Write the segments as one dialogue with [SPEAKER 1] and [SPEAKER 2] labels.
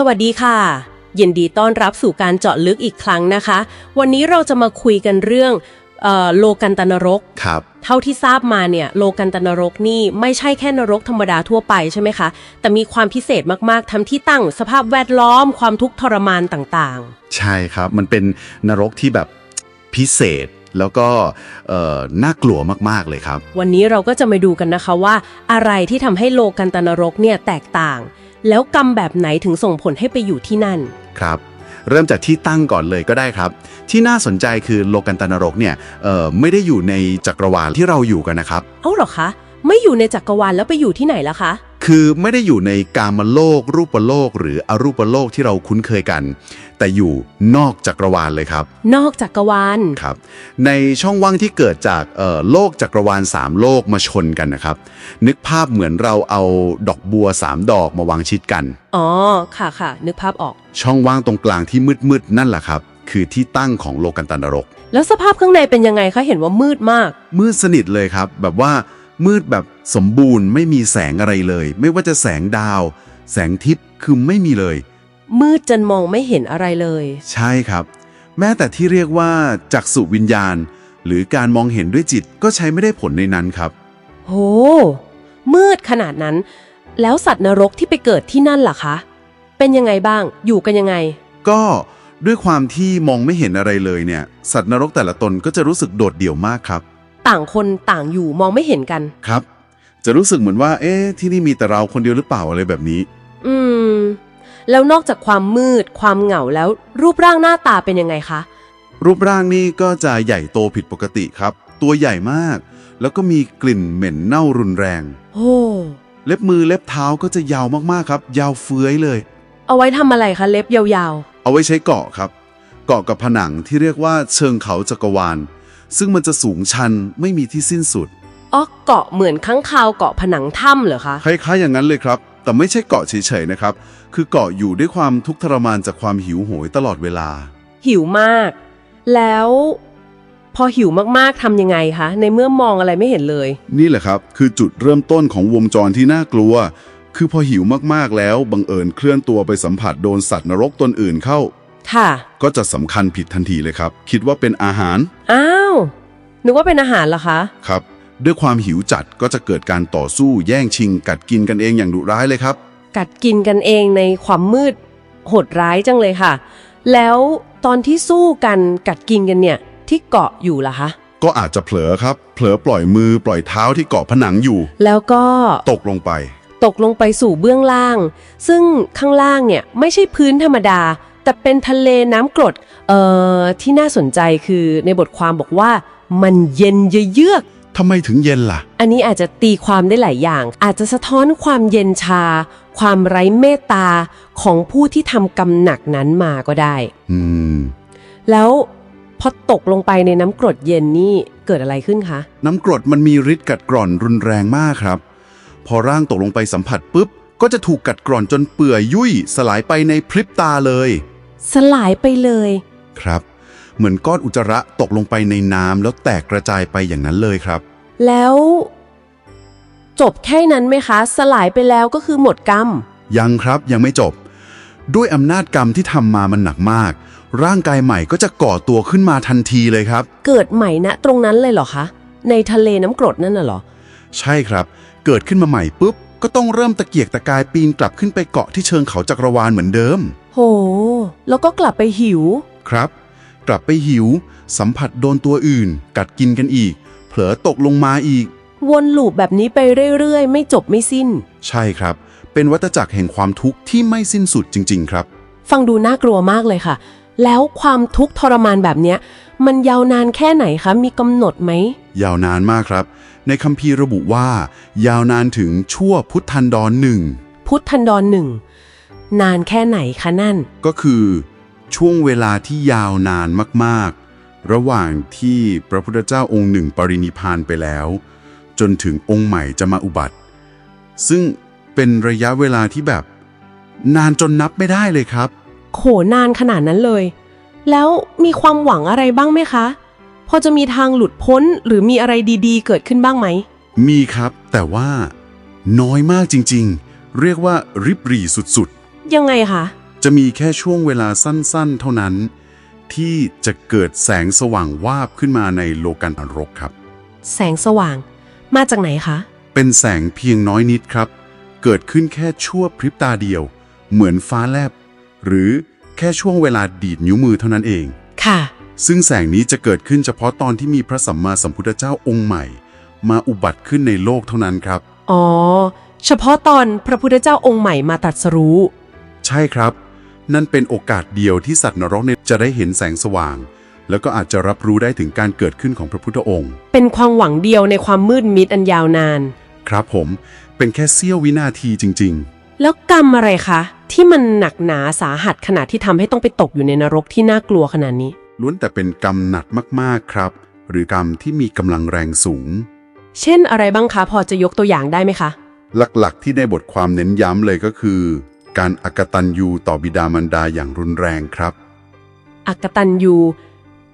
[SPEAKER 1] สวัสดีค่ะ ยินดีต้อนรับสู่การเจาะลึกอีกครั้งนะคะ วันนี้เราจะมาคุยกันเรื่องเออโลกันตนรก
[SPEAKER 2] ครับ
[SPEAKER 1] เท่าที่ทราบมาเนี่ยโลกันตนรกนี่ไม่ใช่แค่นรกธรรมดาทั่วไปใช่ไหมคะ แต่มีความพิเศษมากๆทั้งที่ตั้งสภาพแวดล้อมความทุกข์ทรมานต่าง
[SPEAKER 2] ใช่ครับ มันเป็นนรกที่แบบพิเศษ แล้วก็เอ่อน่ากลัวมากๆเลยครับ
[SPEAKER 1] ๆวันนี้เราก็จะมาดูกันนะคะว่า อะไรที่ทำให้โลกันตนรกเนี่ยแตกต่าง แล้วกรรมแบบไหนถึงส่งผลให้ไปอยู่ที่นั่น
[SPEAKER 2] ครับเริ่มจากที่ตั้งก่อนเลยก็ได้ครับ ที่น่าสนใจคือโลกันตนรกเนี่ยเอ่อไม่ได้อยู่ในจักรวาลที่เราอยู่กันนะครับ
[SPEAKER 1] เอ้าเหรอคะ ไม่อยู่ในจักรวาลแล้วไปอยู่ที่ไหนล่ะคะ
[SPEAKER 2] คือไม่ได้อยู่ในกามโลก รูปโลก หรืออรูปโลกที่เราคุ้นเคยกัน แต่อยู่นอกจักรวาลเลยครับ
[SPEAKER 1] นอกจักรวาล
[SPEAKER 2] ครับ ในช่องว่างที่เกิดจากเอ่อโลกจักรวาลสามโลกมาชนกันนะครับ นึกภาพเหมือนเราเอาดอกบัวสามดอกมาวางชิดกัน
[SPEAKER 1] อ๋อ ค่ะค่ะ นึกภาพออก
[SPEAKER 2] ช่องว่างตรงกลางที่มืดๆนั่นแหละครับ คือที่ตั้งของโลกันตนรก
[SPEAKER 1] แล้วสภาพข้างในเป็นยังไงคะ เห็นว่ามืดมาก
[SPEAKER 2] มืดสนิทเลยครับ แบบว่า มืดแบบสมบูรณ์ไม่มีแสงอะไรเลย ไม่ว่าจะแสงดาว แสงทิพย์คือไม่มีเลย
[SPEAKER 1] มืดจนมองไม่เห็นอะไรเลย
[SPEAKER 2] ใช่ครับ แม้แต่ที่เรียกว่าจักษุวิญญาณ หรือการมองเห็นด้วยจิตก็ใช้ไม่ได้ผลในนั้นครับ
[SPEAKER 1] โห มืดขนาดนั้น แล้วสัตว์นรกที่ไปเกิดที่นั่นล่ะคะ เป็นยังไงบ้าง อยู่กันยังไง
[SPEAKER 2] ก็ด้วยความที่มองไม่เห็นอะไรเลยเนี่ย สัตว์นรกแต่ละตนก็จะรู้สึกโดดเดี่ยวมากครับ
[SPEAKER 1] ต่างคนต่างอยู่มองไม่เห็นกัน
[SPEAKER 2] ครับ จะรู้สึกเหมือนว่า เอ๊ะที่นี่มีแต่เราคนเดียวหรือเปล่าอะไรแบบนี้
[SPEAKER 1] อืม แล้วนอกจากความมืด ความเหงาแล้วรูปร่างหน้าตาเป็นยังไงคะ
[SPEAKER 2] รูปร่างนี่ก็จะใหญ่โตผิดปกติครับ ตัวใหญ่มาก แล้วก็มีกลิ่นเหม็นเน่ารุนแรง
[SPEAKER 1] โอ้
[SPEAKER 2] เล็บมือเล็บเท้าก็จะยาวมากๆครับ ยาวเฟื้อยเลย
[SPEAKER 1] เอาไว้ทำอะไรคะเล็บยาว
[SPEAKER 2] เอาไว้ใช้เกาะครับ เกาะกับผนังที่เรียกว่าเชิงเขาจักรวาล ซึ่งมันจะสูงชันไม่มีที่สิ้นสุด
[SPEAKER 1] ๆอ๋อเกาะเหมือนข้างคาวเกาะผนังถ้ำเหรอคะ
[SPEAKER 2] คล้ายๆอย่างนั้นเลยครับ แต่ไม่ใช่เกาะเฉยๆนะครับ คือเกาะอยู่ด้วยความทุกข์ทรมานจากความหิวโหยตลอดเวลา
[SPEAKER 1] หิวมาก แล้ว พอหิวมากๆทำยังไงคะ ในเมื่อมองอะไรไม่เห็นเลย
[SPEAKER 2] นี่แหละครับ คือจุดเริ่มต้นของวงจรที่น่ากลัว คือพอหิวมากๆแล้วบังเอิญเคลื่อนตัวไปสัมผัสโดนสัตว์นรกตนอื่นเข้า
[SPEAKER 1] ค่ะ
[SPEAKER 2] ก็จะสำคัญผิดทันทีเลยครับ คิดว่าเป็นอาหาร
[SPEAKER 1] อ้าว นึกว่าเป็นอาหารเหรอคะ
[SPEAKER 2] ครับ ด้วยความหิวจัดก็จะเกิดการต่อสู้แย่งชิง กัดกินกันเองอย่างดุร้ายเลยครับ
[SPEAKER 1] กัดกินกันเองในความมืดโหดร้ายจังเลยค่ะ แล้วตอนที่สู้กันกัดกินกันเนี่ยที่เกาะอยู่ล่ะคะ
[SPEAKER 2] ก็อาจจะเผลอครับ เผลอปล่อยมือปล่อยเท้าที่เกาะผนังอยู่
[SPEAKER 1] แล้วก็
[SPEAKER 2] ตกลงไป
[SPEAKER 1] ตกลงไปสู่เบื้องล่าง ซึ่งข้างล่างเนี่ยไม่ใช่พื้นธรรมดา แต่เป็นทะเลน้ำกรดเอ่อที่น่าสนใจคือในบทความบอกว่ามันเย็นเยือก
[SPEAKER 2] ทำไมถึงเย็นล่ะ
[SPEAKER 1] อันนี้อาจจะตีความได้หลายอย่าง อาจจะสะท้อนความเย็นชา ความไร้เมตตาของผู้ที่ทำกรรมหนักนั้นมาก็ได้
[SPEAKER 2] อืม
[SPEAKER 1] แล้วพอตกลงไปในน้ำกรดเย็นนี่เกิดอะไรขึ้นคะ
[SPEAKER 2] น้ำกรดมันมีฤทธิ์กัดกร่อนรุนแรงมากครับ พอร่างตกลงไปสัมผัสปุ๊บ ก็จะถูกกัดกร่อนจนเปื่อยยุ่ยสลายไปในพริบตาเลย
[SPEAKER 1] สลายไปเลย
[SPEAKER 2] ครับ เหมือนก้อนอุจจาระตกลงไปในน้ำแล้วแตกกระจายไปอย่างนั้นเลยครับ
[SPEAKER 1] แล้วจบแค่นั้นไหมคะ สลายไปแล้วก็คือหมดกรรม
[SPEAKER 2] ยังครับยังไม่จบ ด้วยอำนาจกรรมที่ทำมามันหนักมาก ร่างกายใหม่ก็จะก่อตัวขึ้นมาทันทีเลยครับ
[SPEAKER 1] เกิดใหม่ณตรงนั้นเลยเหรอคะ ในทะเลน้ำกรดนั่นน่ะเหรอ
[SPEAKER 2] ใช่ครับ เกิดขึ้นมาใหม่ปุ๊บ ก็ต้องเริ่มตะเกียกตะกายปีนกลับขึ้นไปเกาะที่เชิงเขาจักรวาลเหมือนเดิม
[SPEAKER 1] โห แล้วก็กลับไปหิว
[SPEAKER 2] ครับ กลับไปหิว สัมผัสโดนตัวอื่น กัดกินกันอีก เผลอตกลงมาอีก
[SPEAKER 1] วนลูปแบบนี้ไปเรื่อยๆ ไม่จบไม่สิ้น
[SPEAKER 2] ใช่ครับ เป็นวัฏจักรแห่งความทุกข์ที่ไม่สิ้นสุดจริง ๆ ครับ
[SPEAKER 1] ฟังดูน่ากลัวมากเลยค่ะ แล้วความทุกข์ทรมานแบบเนี้ย มันยาวนานแค่ไหนคะ มีกำหนดไหม
[SPEAKER 2] ยาวนานมากครับ ในคัมภีร์ระบุว่า ยาวนานถึงชั่วพุทธันดรหนึ่ง
[SPEAKER 1] พุทธันดรหนึ่ง นานแค่ไหนคะนั่น
[SPEAKER 2] ก็คือช่วงเวลาที่ยาวนานมากๆ ระหว่างที่พระพุทธเจ้าองค์หนึ่งปรินิพพานไปแล้ว จนถึงองค์ใหม่จะมาอุบัติ ซึ่งเป็นระยะเวลาที่แบบ นานจนนับไม่ได้เลยครับ
[SPEAKER 1] โหนานขนาดนั้นเลย แล้วมีความหวังอะไรบ้างไหมคะ พอจะมีทางหลุดพ้นหรือมีอะไรดีๆ เกิดขึ้นบ้างไหม
[SPEAKER 2] มีครับแต่ว่าน้อยมากจริงๆ เรียกว่าริบหรี่สุด
[SPEAKER 1] ยังไงคะ
[SPEAKER 2] จะมีแค่ช่วงเวลาสั้นๆ เท่านั้น ที่จะเกิดแสงสว่างวาบขึ้นมาในโลกันนรกครับ
[SPEAKER 1] แสงสว่าง มาจากไหนคะ
[SPEAKER 2] เป็นแสงเพียงน้อยนิดครับ เกิดขึ้นแค่ชั่วพริบตาเดียว เหมือนฟ้าแลบ หรือแค่ช่วงเวลาดีดนิ้วมือเท่านั้นเอง
[SPEAKER 1] ค่ะ
[SPEAKER 2] ซึ่งแสงนี้จะเกิดขึ้นเฉพาะตอนที่มีพระสัมมาสัมพุทธเจ้าองค์ใหม่ มาอุบัติขึ้นในโลกเท่านั้นครับ
[SPEAKER 1] อ๋อ เฉพาะตอนพระพุทธเจ้าองค์ใหม่มาตรัสรู้
[SPEAKER 2] ใช่ครับ นั่นเป็นโอกาสเดียวที่สัตว์นรกเนี่ยจะได้เห็นแสงสว่าง แล้วก็อาจจะรับรู้ได้ถึงการเกิดขึ้นของพระพุทธองค์
[SPEAKER 1] เป็นความหวังเดียวในความมืดมิดอันยาวนาน
[SPEAKER 2] ครับผมเป็นแค่เสี้ยววินาทีจริง
[SPEAKER 1] แล้วกรรมอะไรคะ ที่มันหนักหนาสาหัสขนาดที่ทำให้ต้องไปตกอยู่ในนรกที่น่ากลัวขนาดนี้
[SPEAKER 2] ๆ ล้วนแต่เป็นกรรมหนักมากๆครับ หรือกรรมที่มีกำลังแรงสูง
[SPEAKER 1] เช่นอะไรบ้างคะ พอจะยกตัวอย่างได้ไหมคะ
[SPEAKER 2] หลักๆ ที่ในบทความเน้นย้ำเลยก็คือ การอกตัญญูต่อบิดามารดาอย่างรุนแรงครับ
[SPEAKER 1] อักตันยู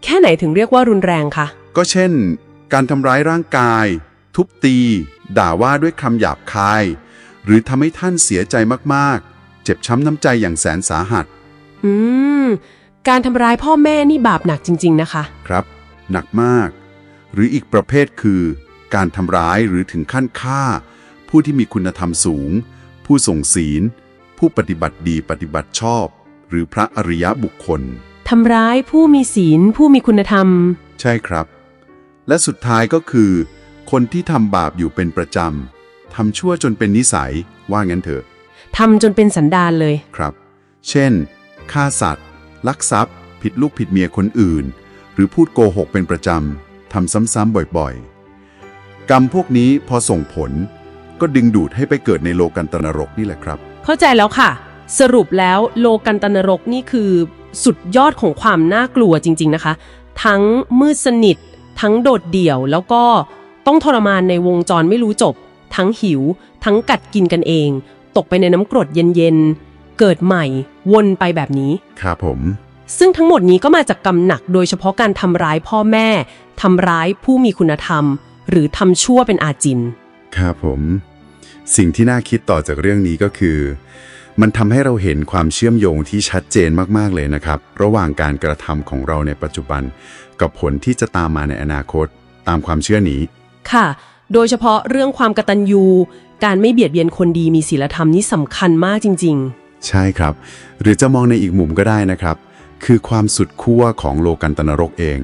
[SPEAKER 1] แค่ไหนถึงเรียกว่ารุนแรงคะ
[SPEAKER 2] ก็เช่น การทำร้ายร่างกาย ทุบตี ด่าว่าด้วยคำหยาบคาย หรือทำให้ท่านเสียใจมากๆ เจ็บช้ำน้ำใจอย่างแสนสาหัส
[SPEAKER 1] อืม การทำร้ายพ่อแม่นี่บาปหนักจริง ๆ นะคะ
[SPEAKER 2] ครับ หนักมาก หรืออีกประเภทคือ การทำร้ายหรือถึงขั้นฆ่า ผู้ที่มีคุณธรรมสูง ผู้ส่งศีล ผู้ปฏิบัติดีปฏิบัติชอบ หรือพระอริยบุคคล
[SPEAKER 1] ทำร้ายผู้มีศีลผู้มีคุณธรรม
[SPEAKER 2] ใช่ครับ และสุดท้ายก็คือ คนที่ทำบาปอยู่เป็นประจำทำชั่วจนเป็นนิสัยว่างั้นเถอะ
[SPEAKER 1] ทำจนเป็นสันดานเลย
[SPEAKER 2] ครับ เช่นฆ่าสัตว์ ลักทรัพย์ ผิดลูกผิดเมียคนอื่น หรือพูดโกหกเป็นประจำทำซ้ำๆบ่อยๆ กรรมพวกนี้พอส่งผล ก็ดึงดูดให้ไปเกิดในโลกันตนรกนี่แหละครับ
[SPEAKER 1] เข้าใจแล้วค่ะ สรุปแล้วโลกันตนรกนี่คือสุดยอดของความน่ากลัวจริง ๆนะคะ ทั้งมืดสนิท ทั้งโดดเดี่ยวแล้วก็ต้องทรมานในวงจรไม่รู้จบ ทั้งหิว ทั้งกัดกินกันเอง ตกไปในน้ำกรดเย็นๆ เกิดใหม่วนไปแบบนี้
[SPEAKER 2] ครับผม
[SPEAKER 1] ซึ่งทั้งหมดนี้ก็มาจากกรรมหนักโดยเฉพาะการทำร้ายพ่อแม่ทำร้ายผู้มีคุณธรรม หรือทำชั่วเป็นอาจิน
[SPEAKER 2] ครับผม สิ่งที่น่าคิดต่อจากเรื่องนี้ก็คือ มันทำให้เราเห็นความเชื่อมโยงที่ชัดเจนมากๆเลยนะครับ ระหว่างการกระทำของเราในปัจจุบัน กับผลที่จะตามมาในอนาคต ตามความเชื่อนี้
[SPEAKER 1] ค่ะ โดยเฉพาะเรื่องความกตัญญู การไม่เบียดเบียนคนดีมีศีลธรรมนี่สำคัญมากจริง
[SPEAKER 2] ใช่ครับ หรือจะมองในอีกมุมก็ได้นะครับ คือความสุดขั้วของโลกันตนรกเอง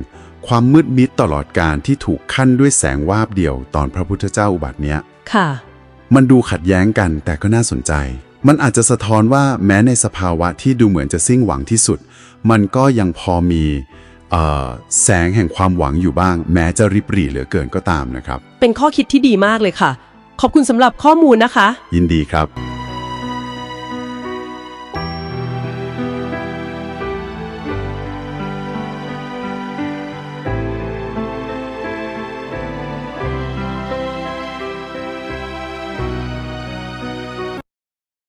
[SPEAKER 2] ความมืดมิดตลอดการที่ถูกขั้นด้วยแสงวาบเดียว ตอนพระพุทธเจ้าอุบัติเนี้ย
[SPEAKER 1] ๆ ค่ะ
[SPEAKER 2] มันดูขัดแย้งกันแต่ก็น่าสนใจ มันอาจจะสะท้อนว่าแม้ในสภาวะที่ดูเหมือนจะสิ้นหวังที่สุด มันก็ยังพอมีเอ่อแสงแห่งความหวังอยู่บ้าง แม้จะริบหรี่เหลือเกินก็ตามนะครับ
[SPEAKER 1] เป็นข้อคิดที่ดีมากเลยค่ะ ขอบคุณสำหรับข้อมูลนะคะ
[SPEAKER 2] ยินดีครับ